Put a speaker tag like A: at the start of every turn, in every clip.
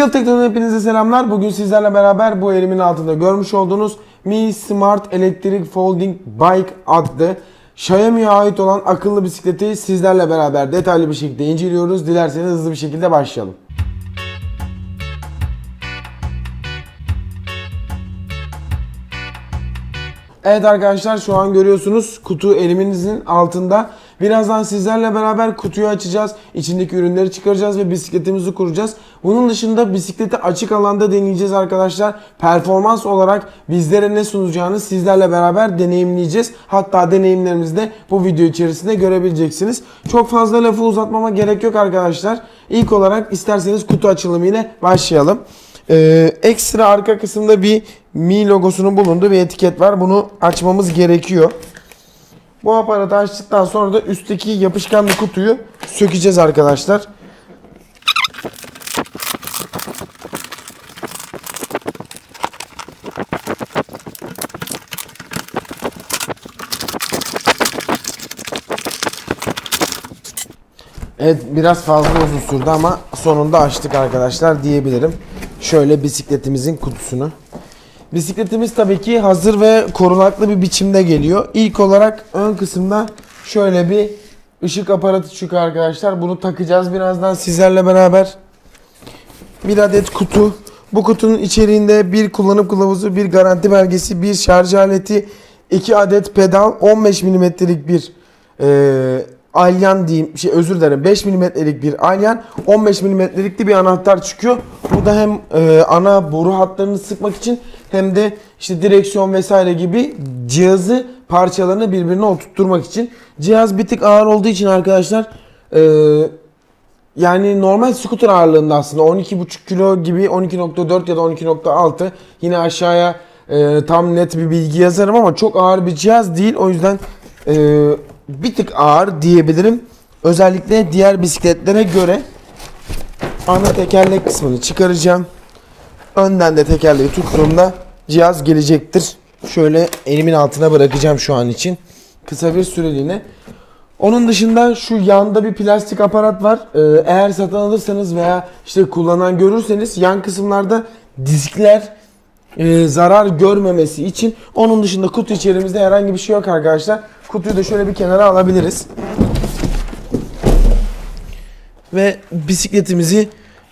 A: Field Tekno'dan hepinize selamlar. Bugün sizlerle beraber bu elimin altında görmüş olduğunuz Mi Smart Electric Folding Bike adlı Xiaomi'ye ait olan akıllı bisikleti sizlerle beraber detaylı bir şekilde inceliyoruz. Dilerseniz hızlı bir şekilde başlayalım. Evet arkadaşlar şu an görüyorsunuz kutu eliminizin altında. Birazdan sizlerle beraber kutuyu açacağız. İçindeki ürünleri çıkaracağız ve bisikletimizi kuracağız. Bunun dışında bisikleti açık alanda deneyeceğiz arkadaşlar. Performans olarak bizlere ne sunacağını sizlerle beraber deneyimleyeceğiz. Hatta deneyimlerimizi de bu video içerisinde görebileceksiniz. Çok fazla lafı uzatmama gerek yok arkadaşlar. İlk olarak isterseniz kutu açılımı ile başlayalım. Ee, ekstra arka kısımda bir Mi logosunun bulunduğu bir etiket var. Bunu açmamız gerekiyor. Bu aparatı açtıktan sonra da üstteki yapışkanlı kutuyu sökeceğiz arkadaşlar. Evet biraz fazla uzun sürdü ama sonunda açtık arkadaşlar diyebilirim. Şöyle bisikletimizin kutusunu. Bisikletimiz tabii ki hazır ve korunaklı bir biçimde geliyor. İlk olarak ön kısımda şöyle bir ışık aparatı çıkıyor arkadaşlar. Bunu takacağız birazdan sizlerle beraber. Bir adet kutu. Bu kutunun içeriğinde bir kullanım kılavuzu, bir garanti belgesi, bir şarj aleti, iki adet pedal, 15 milimetrelik bir e, alyan diyeyim, şey özür dilerim 5 milimetrelik bir alyan, 15 milimetrelik de bir anahtar çıkıyor. Bu da hem e, ana boru hatlarını sıkmak için hem de işte direksiyon vesaire gibi cihazı parçalarını birbirine oturtturmak için. Cihaz bir tık ağır olduğu için arkadaşlar e, yani normal scooter ağırlığında aslında 12,5 kilo gibi 12.4 ya da 12.6 yine aşağıya e, tam net bir bilgi yazarım ama çok ağır bir cihaz değil o yüzden e, bir tık ağır diyebilirim. Özellikle diğer bisikletlere göre ana tekerlek kısmını çıkaracağım. Önden de tekerleği tuttuğumda cihaz gelecektir. Şöyle elimin altına bırakacağım şu an için. Kısa bir süreliğine. Onun dışında şu yanda bir plastik aparat var. Ee, eğer satın alırsanız veya işte kullanan görürseniz yan kısımlarda diskler e, zarar görmemesi için onun dışında kutu içerimizde herhangi bir şey yok arkadaşlar. Kutuyu da şöyle bir kenara alabiliriz. Ve bisikletimizi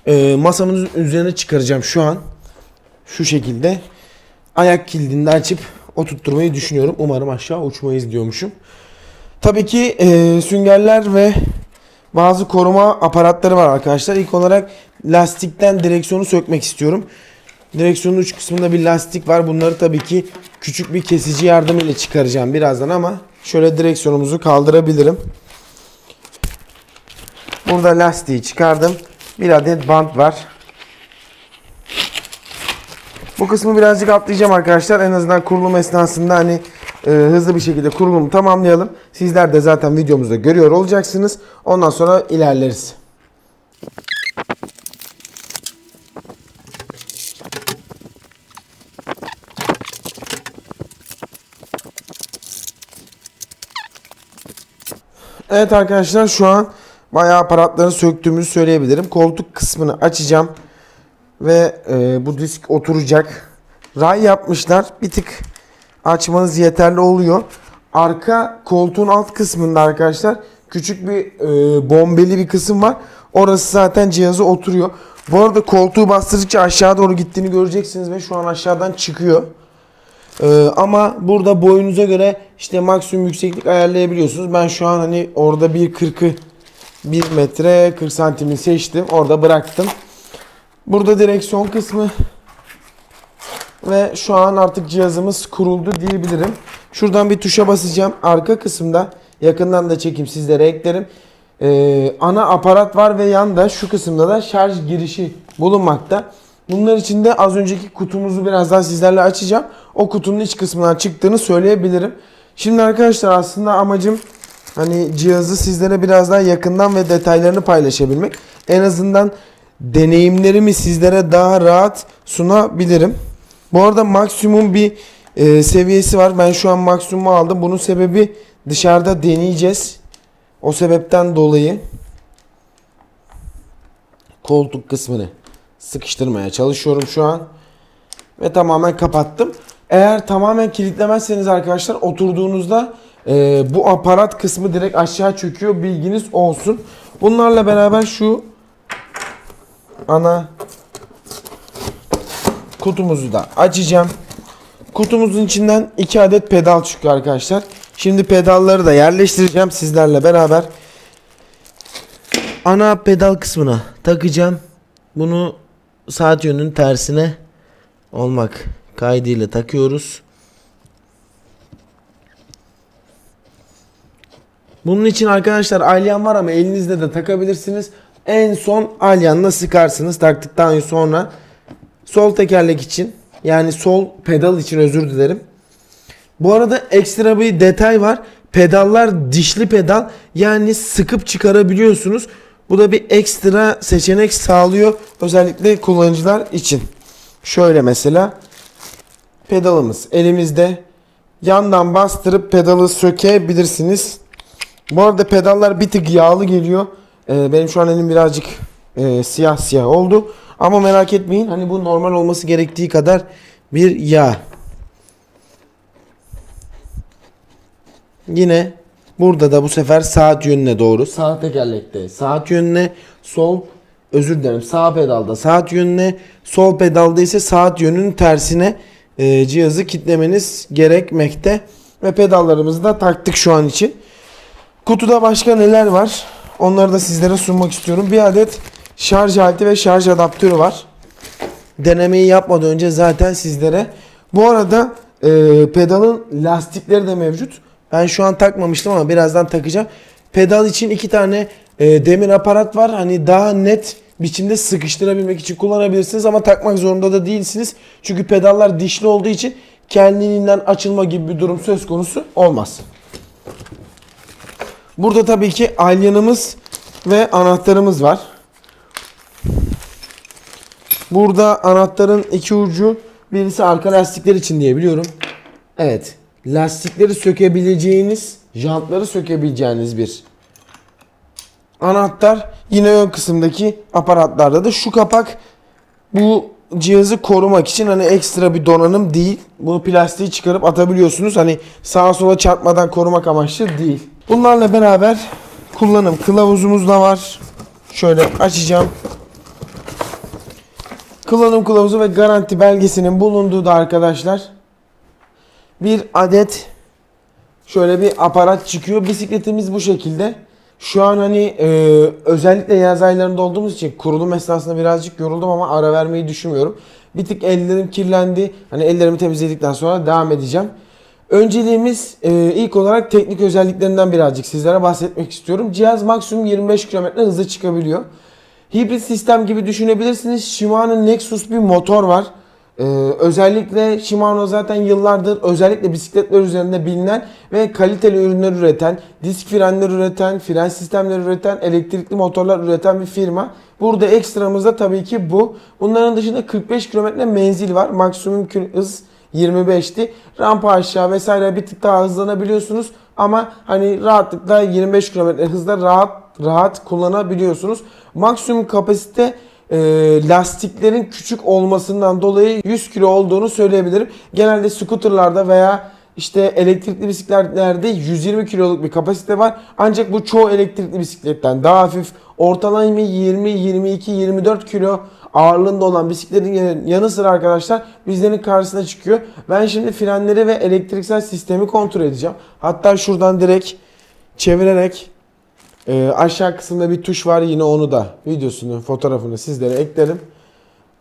A: e, masamızın üzerine çıkaracağım şu an. Şu şekilde. Ayak kilidini de açıp oturtturmayı düşünüyorum. Umarım aşağı uçmayız diyormuşum. Tabii ki e, süngerler ve bazı koruma aparatları var arkadaşlar. İlk olarak lastikten direksiyonu sökmek istiyorum. Direksiyonun uç kısmında bir lastik var. Bunları tabii ki küçük bir kesici yardımıyla çıkaracağım birazdan ama şöyle direksiyonumuzu kaldırabilirim. Burada lastiği çıkardım. Bir adet bant var. Bu kısmı birazcık atlayacağım arkadaşlar. En azından kurulum esnasında hani e, hızlı bir şekilde kurulumu tamamlayalım. Sizler de zaten videomuzda görüyor olacaksınız. Ondan sonra ilerleriz. Evet arkadaşlar şu an bayağı aparatları söktüğümüzü söyleyebilirim. Koltuk kısmını açacağım. Ve e, bu disk oturacak. Ray yapmışlar. Bir tık açmanız yeterli oluyor. Arka koltuğun alt kısmında arkadaşlar küçük bir e, bombeli bir kısım var. Orası zaten cihazı oturuyor. Bu arada koltuğu bastırdıkça aşağı doğru gittiğini göreceksiniz ve şu an aşağıdan çıkıyor. Ee, ama burada boyunuza göre işte maksimum yükseklik ayarlayabiliyorsunuz. Ben şu an hani orada 1.40'ı 1 metre 40 santimi seçtim. Orada bıraktım. Burada direksiyon kısmı ve şu an artık cihazımız kuruldu diyebilirim. Şuradan bir tuşa basacağım. Arka kısımda yakından da çekeyim sizlere eklerim. Ee, ana aparat var ve yanda şu kısımda da şarj girişi bulunmakta. Bunlar için de az önceki kutumuzu birazdan sizlerle açacağım. O kutunun iç kısmından çıktığını söyleyebilirim. Şimdi arkadaşlar aslında amacım hani cihazı sizlere biraz daha yakından ve detaylarını paylaşabilmek. En azından deneyimlerimi sizlere daha rahat sunabilirim. Bu arada maksimum bir e, seviyesi var. Ben şu an maksimumu aldım. Bunun sebebi dışarıda deneyeceğiz. O sebepten dolayı koltuk kısmını sıkıştırmaya çalışıyorum şu an. Ve tamamen kapattım. Eğer tamamen kilitlemezseniz arkadaşlar oturduğunuzda e, bu aparat kısmı direkt aşağı çöküyor. Bilginiz olsun. Bunlarla beraber şu ana kutumuzu da açacağım. Kutumuzun içinden 2 adet pedal çıkıyor arkadaşlar. Şimdi pedalları da yerleştireceğim sizlerle beraber. Ana pedal kısmına takacağım. Bunu saat yönünün tersine olmak kaydıyla takıyoruz. Bunun için arkadaşlar alyan var ama elinizde de takabilirsiniz. En son alyanla sıkarsınız. Taktıktan sonra sol tekerlek için yani sol pedal için özür dilerim. Bu arada ekstra bir detay var. Pedallar dişli pedal yani sıkıp çıkarabiliyorsunuz. Bu da bir ekstra seçenek sağlıyor özellikle kullanıcılar için. Şöyle mesela pedalımız elimizde yandan bastırıp pedalı sökebilirsiniz. Bu arada pedallar bir tık yağlı geliyor. Ee, benim şu an elim birazcık e, siyah siyah oldu. Ama merak etmeyin hani bu normal olması gerektiği kadar bir yağ. Yine burada da bu sefer saat yönüne doğru. Sağ tekerlekte saat yönüne, sol özür dilerim sağ pedalda saat yönüne, sol pedalda ise saat yönünün tersine e, cihazı kitlemeniz gerekmekte. Ve pedallarımızı da taktık şu an için. Kutuda başka neler var? Onları da sizlere sunmak istiyorum. Bir adet şarj aleti ve şarj adaptörü var. Denemeyi yapmadan önce zaten sizlere. Bu arada e, pedalın lastikleri de mevcut. Ben şu an takmamıştım ama birazdan takacağım. Pedal için iki tane e, demir aparat var. Hani daha net biçimde sıkıştırabilmek için kullanabilirsiniz ama takmak zorunda da değilsiniz. Çünkü pedallar dişli olduğu için kendiliğinden açılma gibi bir durum söz konusu olmaz. Burada tabii ki alyanımız ve anahtarımız var. Burada anahtarın iki ucu birisi arka lastikler için diye biliyorum. Evet. Lastikleri sökebileceğiniz, jantları sökebileceğiniz bir anahtar. Yine ön kısımdaki aparatlarda da şu kapak bu cihazı korumak için hani ekstra bir donanım değil. Bunu plastiği çıkarıp atabiliyorsunuz. Hani sağa sola çarpmadan korumak amaçlı değil. Bunlarla beraber kullanım kılavuzumuz da var. Şöyle açacağım. Kullanım kılavuzu ve garanti belgesinin bulunduğu da arkadaşlar bir adet şöyle bir aparat çıkıyor. Bisikletimiz bu şekilde. Şu an hani e, özellikle yaz aylarında olduğumuz için kurulum esnasında birazcık yoruldum ama ara vermeyi düşünmüyorum. Bir tık ellerim kirlendi. Hani ellerimi temizledikten sonra devam edeceğim. Önceliğimiz e, ilk olarak teknik özelliklerinden birazcık sizlere bahsetmek istiyorum. Cihaz maksimum 25 km hızla çıkabiliyor. Hibrit sistem gibi düşünebilirsiniz. Shimano Nexus bir motor var. Ee, özellikle Shimano zaten yıllardır özellikle bisikletler üzerinde bilinen ve kaliteli ürünler üreten, disk frenler üreten, fren sistemleri üreten, elektrikli motorlar üreten bir firma. Burada ekstramız da tabii ki bu. Bunların dışında 45 km menzil var. Maksimum hız 25'ti. Rampa aşağı vesaire bir tık daha hızlanabiliyorsunuz. Ama hani rahatlıkla 25 km hızda rahat rahat kullanabiliyorsunuz. Maksimum kapasite e, lastiklerin küçük olmasından dolayı 100 kilo olduğunu söyleyebilirim. Genelde scooterlarda veya işte elektrikli bisikletlerde 120 kiloluk bir kapasite var. Ancak bu çoğu elektrikli bisikletten daha hafif. Ortalama 20, 22, 24 kilo ağırlığında olan bisikletin yanı sıra arkadaşlar bizlerin karşısına çıkıyor. Ben şimdi frenleri ve elektriksel sistemi kontrol edeceğim. Hatta şuradan direkt çevirerek ee, aşağı kısımda bir tuş var yine onu da videosunu fotoğrafını sizlere eklerim.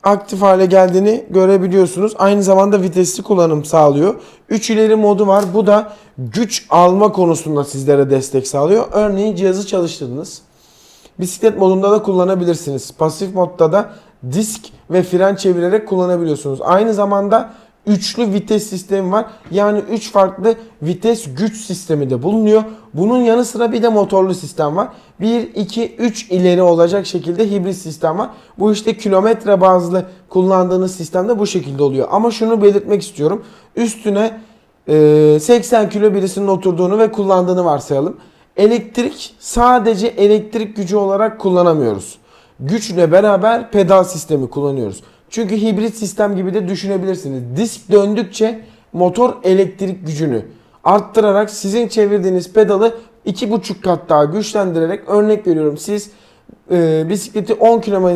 A: Aktif hale geldiğini görebiliyorsunuz. Aynı zamanda vitesli kullanım sağlıyor. 3 ileri modu var. Bu da güç alma konusunda sizlere destek sağlıyor. Örneğin cihazı çalıştırdınız. Bisiklet modunda da kullanabilirsiniz. Pasif modda da disk ve fren çevirerek kullanabiliyorsunuz. Aynı zamanda üçlü vites sistemi var. Yani 3 farklı vites güç sistemi de bulunuyor. Bunun yanı sıra bir de motorlu sistem var. 1, 2, 3 ileri olacak şekilde hibrit sistem var. Bu işte kilometre bazlı kullandığınız sistemde bu şekilde oluyor. Ama şunu belirtmek istiyorum. Üstüne e, 80 kilo birisinin oturduğunu ve kullandığını varsayalım. Elektrik sadece elektrik gücü olarak kullanamıyoruz. güçle beraber pedal sistemi kullanıyoruz. Çünkü hibrit sistem gibi de düşünebilirsiniz. Disk döndükçe motor elektrik gücünü arttırarak sizin çevirdiğiniz pedalı 2,5 kat daha güçlendirerek örnek veriyorum siz e, bisikleti 10 km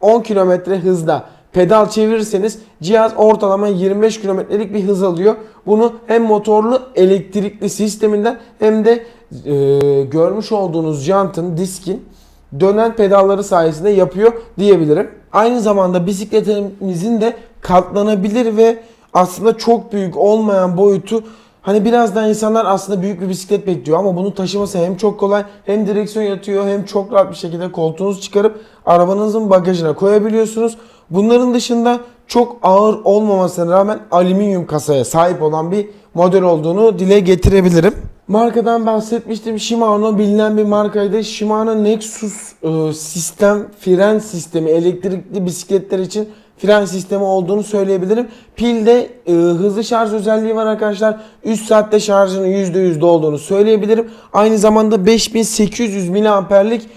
A: 10 kilometre hızda pedal çevirirseniz cihaz ortalama 25 kilometrelik bir hız alıyor. Bunu hem motorlu elektrikli sisteminden hem de e, görmüş olduğunuz jantın, diskin dönen pedalları sayesinde yapıyor diyebilirim. Aynı zamanda bisikletimizin de katlanabilir ve aslında çok büyük olmayan boyutu Hani biraz daha insanlar aslında büyük bir bisiklet bekliyor ama bunu taşıması hem çok kolay hem direksiyon yatıyor hem çok rahat bir şekilde koltuğunuzu çıkarıp arabanızın bagajına koyabiliyorsunuz. Bunların dışında çok ağır olmamasına rağmen alüminyum kasaya sahip olan bir model olduğunu dile getirebilirim. Markadan bahsetmiştim. Shimano bilinen bir markaydı. Shimano Nexus e, sistem, fren sistemi, elektrikli bisikletler için fren sistemi olduğunu söyleyebilirim. Pilde e, hızlı şarj özelliği var arkadaşlar. 3 saatte şarjının %100 dolduğunu söyleyebilirim. Aynı zamanda 5800 miliamperlik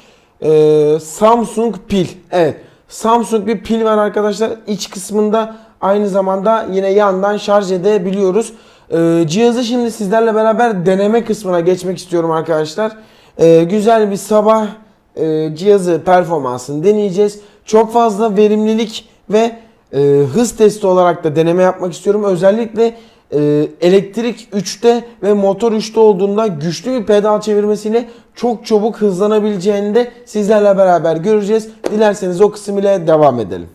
A: e, Samsung pil. Evet. Samsung bir pil var arkadaşlar. İç kısmında aynı zamanda yine yandan şarj edebiliyoruz. E, cihazı şimdi sizlerle beraber deneme kısmına geçmek istiyorum arkadaşlar. E, güzel bir sabah e, cihazı performansını deneyeceğiz. Çok fazla verimlilik ve e, hız testi olarak da deneme yapmak istiyorum. Özellikle e, elektrik 3'te ve motor 3'te olduğunda güçlü bir pedal çevirmesiyle çok çabuk hızlanabileceğini de sizlerle beraber göreceğiz. Dilerseniz o kısım ile devam edelim.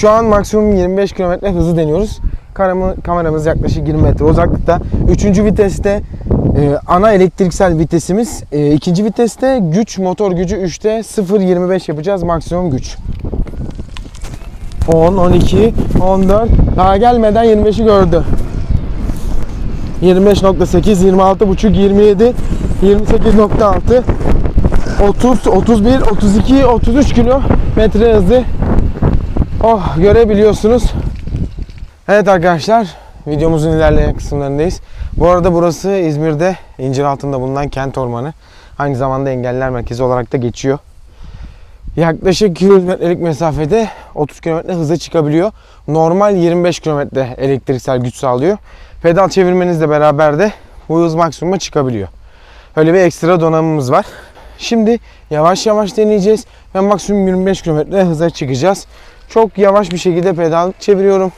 A: Şu an maksimum 25 km hızı deniyoruz. Kameramı, kameramız yaklaşık 20 metre uzaklıkta. Üçüncü viteste e, ana elektriksel vitesimiz. E, ikinci viteste güç motor gücü 3'te 0.25 yapacağız maksimum güç. 10, 12, 14. Daha gelmeden 25'i gördü. 25.8, 26.5, 27, 28.6, 30, 31, 32, 33 kilo metre hızı. Oh görebiliyorsunuz. Evet arkadaşlar videomuzun ilerleyen kısımlarındayız. Bu arada burası İzmir'de incir altında bulunan kent ormanı. Aynı zamanda engeller merkezi olarak da geçiyor. Yaklaşık kilometrelik mesafede 30 km hıza çıkabiliyor. Normal 25 km elektriksel güç sağlıyor. Pedal çevirmenizle beraber de bu hız maksimuma çıkabiliyor. Öyle bir ekstra donanımımız var. Şimdi yavaş yavaş deneyeceğiz ve maksimum 25 km hıza çıkacağız. Çok yavaş bir şekilde pedal çeviriyorum.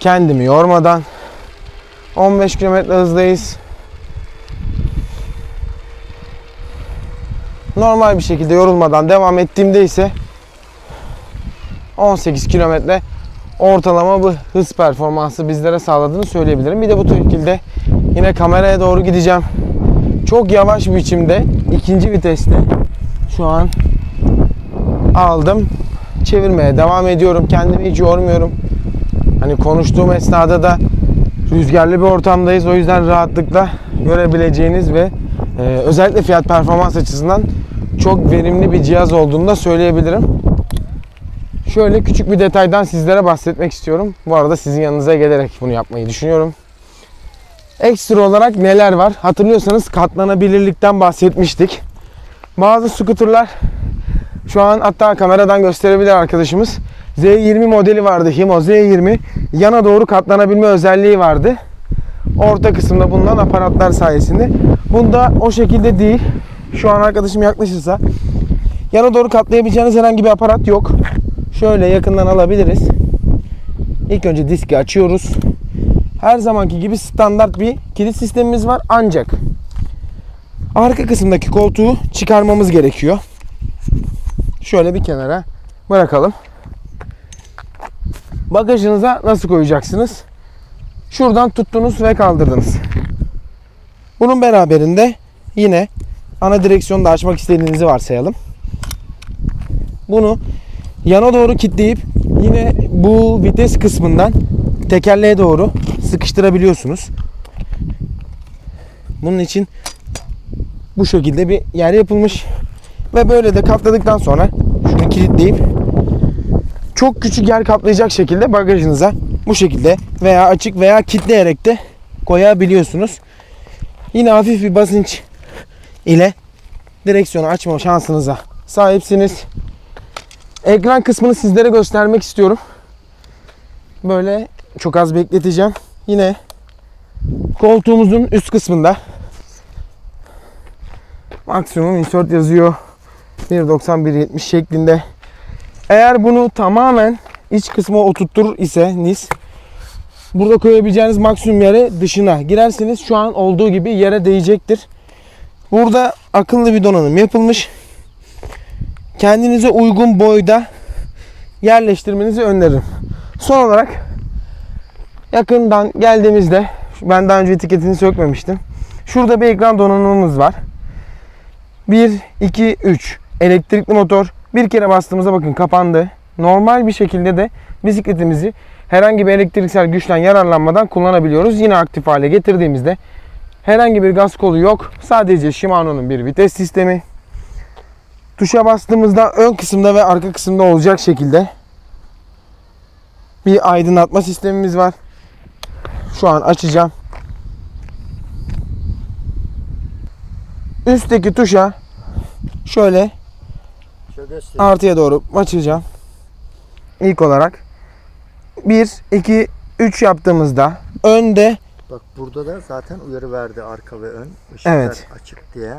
A: Kendimi yormadan 15 km hızdayız. Normal bir şekilde yorulmadan devam ettiğimde ise 18 kilometre ortalama bu hız performansı bizlere sağladığını söyleyebilirim. Bir de bu şekilde yine kameraya doğru gideceğim. Çok yavaş biçimde ikinci viteste şu an aldım. Çevirmeye devam ediyorum. Kendimi hiç yormuyorum. Hani konuştuğum esnada da rüzgarlı bir ortamdayız. O yüzden rahatlıkla görebileceğiniz ve e, özellikle fiyat performans açısından çok verimli bir cihaz olduğunu da söyleyebilirim. Şöyle küçük bir detaydan sizlere bahsetmek istiyorum. Bu arada sizin yanınıza gelerek bunu yapmayı düşünüyorum. Ekstra olarak neler var? Hatırlıyorsanız katlanabilirlikten bahsetmiştik. Bazı skuterlar şu an hatta kameradan gösterebilir arkadaşımız. Z20 modeli vardı. Himo Z20. Yana doğru katlanabilme özelliği vardı. Orta kısımda bulunan aparatlar sayesinde. Bunda o şekilde değil. Şu an arkadaşım yaklaşırsa yana doğru katlayabileceğiniz herhangi bir aparat yok. Şöyle yakından alabiliriz. İlk önce diski açıyoruz. Her zamanki gibi standart bir kilit sistemimiz var ancak arka kısımdaki koltuğu çıkarmamız gerekiyor. Şöyle bir kenara bırakalım. Bagajınıza nasıl koyacaksınız? Şuradan tuttunuz ve kaldırdınız. Bunun beraberinde yine ana direksiyonu da açmak istediğinizi varsayalım. Bunu yana doğru kilitleyip yine bu vites kısmından tekerleğe doğru sıkıştırabiliyorsunuz. Bunun için bu şekilde bir yer yapılmış ve böyle de katladıktan sonra şunu kilitleyip çok küçük yer kaplayacak şekilde bagajınıza bu şekilde veya açık veya kilitleyerek de koyabiliyorsunuz. Yine hafif bir basınç ile direksiyonu açma şansınıza sahipsiniz. Ekran kısmını sizlere göstermek istiyorum. Böyle çok az bekleteceğim. Yine koltuğumuzun üst kısmında maksimum insert yazıyor. 1.90-1.70 şeklinde. Eğer bunu tamamen iç kısma oturtur ise nis burada koyabileceğiniz maksimum yere dışına girerseniz şu an olduğu gibi yere değecektir. Burada akıllı bir donanım yapılmış. Kendinize uygun boyda yerleştirmenizi öneririm. Son olarak yakından geldiğimizde ben daha önce etiketini sökmemiştim. Şurada bir ekran donanımımız var. 1, 2, 3 elektrikli motor. Bir kere bastığımızda bakın kapandı. Normal bir şekilde de bisikletimizi herhangi bir elektriksel güçten yararlanmadan kullanabiliyoruz. Yine aktif hale getirdiğimizde herhangi bir gaz kolu yok. Sadece Shimano'nun bir vites sistemi. Tuşa bastığımızda ön kısımda ve arka kısımda olacak şekilde bir aydınlatma sistemimiz var. Şu an açacağım. Üstteki tuşa şöyle
B: Şöyle
A: artıya doğru açacağım. İlk olarak 1, 2, 3 yaptığımızda önde
B: Bak burada da zaten uyarı verdi arka ve ön. Işıklar
A: Evet.
B: açık diye.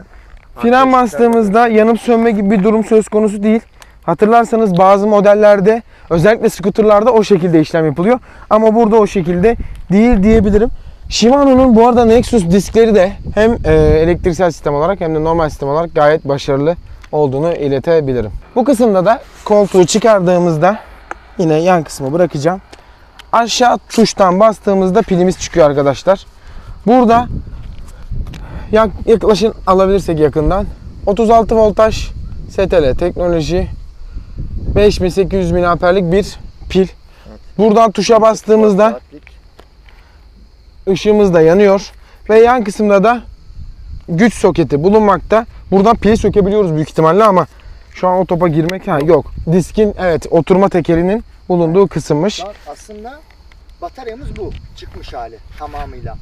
A: fren
B: Arka ışıklar-
A: bastığımızda yanıp sönme gibi bir durum söz konusu değil. Hatırlarsanız bazı modellerde özellikle scooterlarda o şekilde işlem yapılıyor. Ama burada o şekilde değil diyebilirim. Shimano'nun bu arada Nexus diskleri de hem e, elektriksel sistem olarak hem de normal sistem olarak gayet başarılı olduğunu iletebilirim. Bu kısımda da koltuğu çıkardığımızda yine yan kısmı bırakacağım. Aşağı tuştan bastığımızda pilimiz çıkıyor arkadaşlar. Burada yak- yaklaşın alabilirsek yakından 36 voltaj STL teknoloji 5800 mAh'lik bir pil. Buradan tuşa bastığımızda ışığımız da yanıyor. Ve yan kısımda da güç soketi bulunmakta. Buradan pili sökebiliyoruz büyük ihtimalle ama şu an o topa girmek ha yok. Diskin evet oturma tekerinin bulunduğu kısımmış.
B: Bak aslında bataryamız bu. Çıkmış hali tamamıyla.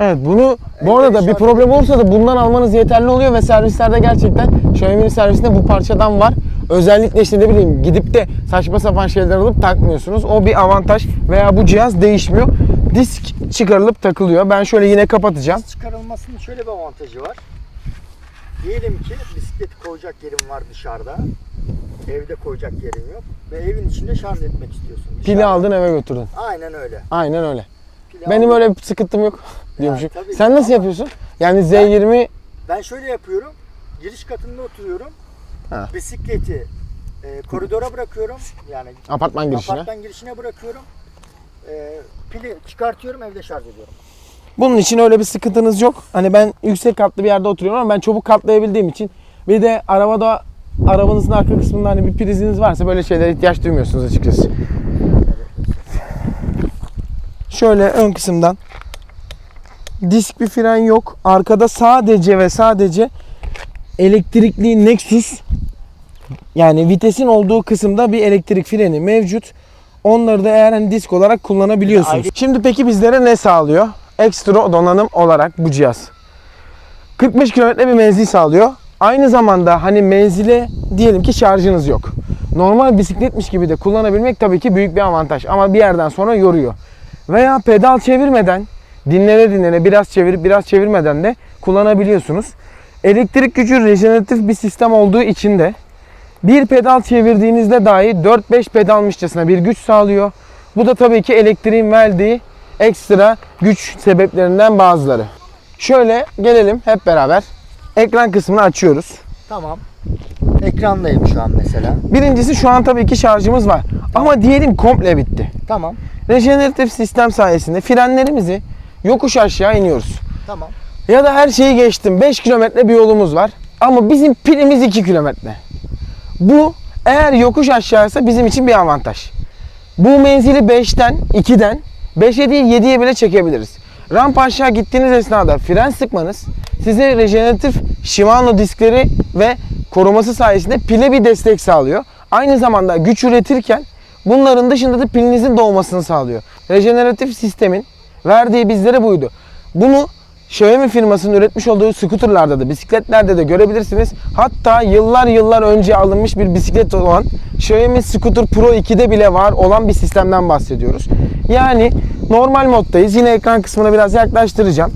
A: Evet bunu bu arada bir problem olursa da bundan almanız yeterli oluyor ve servislerde gerçekten Xiaomi'nin servisinde bu parçadan var. Özellikle işte ne bileyim gidip de saçma sapan şeyler alıp takmıyorsunuz. O bir avantaj veya bu cihaz değişmiyor. Disk çıkarılıp takılıyor. Ben şöyle yine kapatacağım.
B: Çıkarılmasının şöyle bir avantajı var. Diyelim ki bisikleti koyacak yerin var dışarıda. Evde koyacak yerin yok. Ve evin içinde şarj etmek istiyorsun.
A: Pili
B: Dışarıda.
A: aldın eve götürdün.
B: Aynen öyle.
A: Aynen öyle.
B: Pili
A: Benim
B: aldın.
A: öyle bir sıkıntım yok diyormuşum.
B: tabii
A: Sen nasıl
B: ama-
A: yapıyorsun? Yani Z20
B: Ben şöyle yapıyorum. Giriş katında oturuyorum.
A: Ha.
B: Bisikleti e, koridora bırakıyorum. Yani
A: apartman girişine.
B: apartman girişine bırakıyorum. E, pili çıkartıyorum evde şarj ediyorum.
A: Bunun için öyle bir sıkıntınız yok. Hani ben yüksek katlı bir yerde oturuyorum ama ben çabuk katlayabildiğim için bir de arabada arabanızın arka kısmında hani bir priziniz varsa böyle şeylere ihtiyaç duymuyorsunuz açıkçası. Şöyle ön kısımdan disk bir fren yok. Arkada sadece ve sadece elektrikli Nexus yani vitesin olduğu kısımda bir elektrik freni mevcut. Onları da eğer hani disk olarak kullanabiliyorsunuz. Şimdi peki bizlere ne sağlıyor? Ekstra donanım olarak bu cihaz. 45 kilometre bir menzil sağlıyor. Aynı zamanda hani menzile diyelim ki şarjınız yok. Normal bisikletmiş gibi de kullanabilmek tabii ki büyük bir avantaj ama bir yerden sonra yoruyor. Veya pedal çevirmeden dinlene dinlene biraz çevirip biraz çevirmeden de kullanabiliyorsunuz. Elektrik gücü rejeneratif bir sistem olduğu için de bir pedal çevirdiğinizde dahi 4-5 pedalmışçasına bir güç sağlıyor. Bu da tabii ki elektriğin verdiği ekstra güç sebeplerinden bazıları. Şöyle gelelim hep beraber. Ekran kısmını açıyoruz.
B: Tamam. Ekrandayım şu an mesela.
A: Birincisi şu an tabii ki şarjımız var. Ama diyelim komple bitti.
B: Tamam.
A: Rejeneratif sistem sayesinde frenlerimizi yokuş aşağı iniyoruz.
B: Tamam.
A: Ya da her şeyi geçtim. 5 kilometre bir yolumuz var. Ama bizim pilimiz 2 kilometre. Bu eğer yokuş aşağıysa bizim için bir avantaj. Bu menzili 5'ten, 2'den 5'e değil 7'ye bile çekebiliriz. Ramp aşağı gittiğiniz esnada fren sıkmanız size rejeneratif Shimano diskleri ve koruması sayesinde pile bir destek sağlıyor. Aynı zamanda güç üretirken bunların dışında da pilinizin dolmasını sağlıyor. Rejeneratif sistemin verdiği bizlere buydu. Bunu Xiaomi firmasının üretmiş olduğu skuterlarda da bisikletlerde de görebilirsiniz. Hatta yıllar yıllar önce alınmış bir bisiklet olan Xiaomi Scooter Pro 2'de bile var olan bir sistemden bahsediyoruz. Yani normal moddayız. Yine ekran kısmına biraz yaklaştıracağım.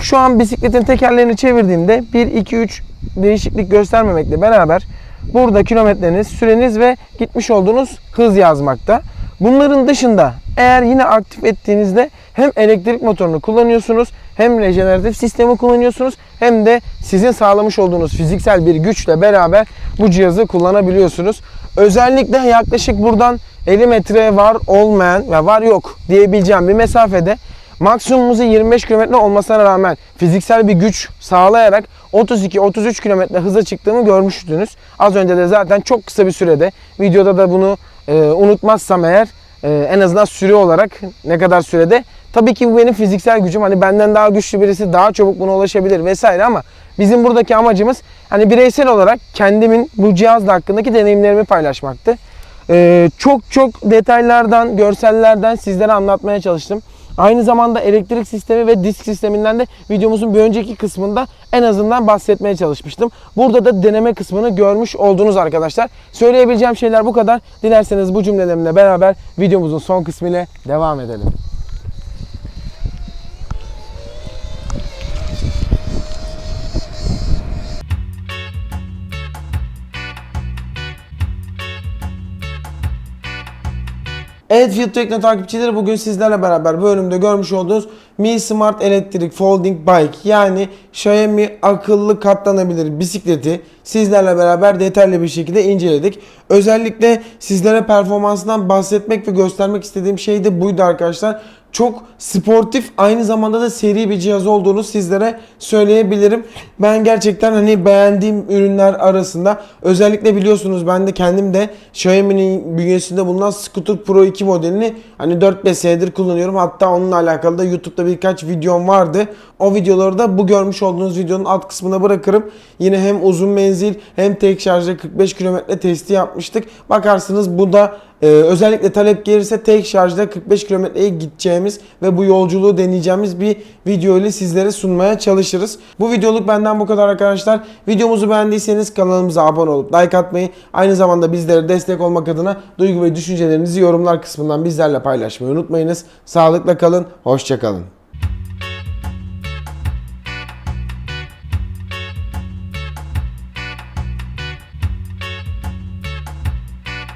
A: Şu an bisikletin tekerlerini çevirdiğimde 1, 2, 3 değişiklik göstermemekle beraber burada kilometreniz, süreniz ve gitmiş olduğunuz hız yazmakta. Bunların dışında eğer yine aktif ettiğinizde hem elektrik motorunu kullanıyorsunuz hem rejeneratif sistemi kullanıyorsunuz hem de sizin sağlamış olduğunuz fiziksel bir güçle beraber bu cihazı kullanabiliyorsunuz. Özellikle yaklaşık buradan 50 metre var olmayan ve var yok diyebileceğim bir mesafede maksimumumuzu 25 km olmasına rağmen fiziksel bir güç sağlayarak 32-33 km hıza çıktığımı görmüştünüz. Az önce de zaten çok kısa bir sürede videoda da bunu e, unutmazsam eğer e, en azından süre olarak ne kadar sürede tabii ki bu benim fiziksel gücüm hani benden daha güçlü birisi daha çabuk buna ulaşabilir vesaire ama bizim buradaki amacımız hani bireysel olarak kendimin bu cihazla hakkındaki deneyimlerimi paylaşmaktı. E, çok çok detaylardan, görsellerden sizlere anlatmaya çalıştım. Aynı zamanda elektrik sistemi ve disk sisteminden de videomuzun bir önceki kısmında en azından bahsetmeye çalışmıştım. Burada da deneme kısmını görmüş oldunuz arkadaşlar. Söyleyebileceğim şeyler bu kadar. Dilerseniz bu cümlelerimle beraber videomuzun son kısmı devam edelim. Evet Field Tekno takipçileri bugün sizlerle beraber bölümde görmüş olduğunuz Mi Smart Electric Folding Bike yani Xiaomi akıllı katlanabilir bisikleti sizlerle beraber detaylı bir şekilde inceledik. Özellikle sizlere performansından bahsetmek ve göstermek istediğim şey de buydu arkadaşlar. Çok sportif aynı zamanda da seri bir cihaz olduğunu sizlere söyleyebilirim. Ben gerçekten hani beğendiğim ürünler arasında özellikle biliyorsunuz ben de kendim de Xiaomi'nin bünyesinde bulunan Scooter Pro 2 modelini hani 4-5 senedir kullanıyorum. Hatta onunla alakalı da YouTube'da birkaç videom vardı. O videoları da bu görmüş olduğunuz videonun alt kısmına bırakırım. Yine hem uzun menzil hem tek şarjda 45 km testi yapmıştık. Bakarsınız bu da ee, özellikle talep gelirse tek şarjda 45 kilometreye gideceğimiz ve bu yolculuğu deneyeceğimiz bir video ile sizlere sunmaya çalışırız. Bu videoluk benden bu kadar arkadaşlar. Videomuzu beğendiyseniz kanalımıza abone olup like atmayı, aynı zamanda bizlere destek olmak adına duygu ve düşüncelerinizi yorumlar kısmından bizlerle paylaşmayı unutmayınız. Sağlıkla kalın, hoşçakalın.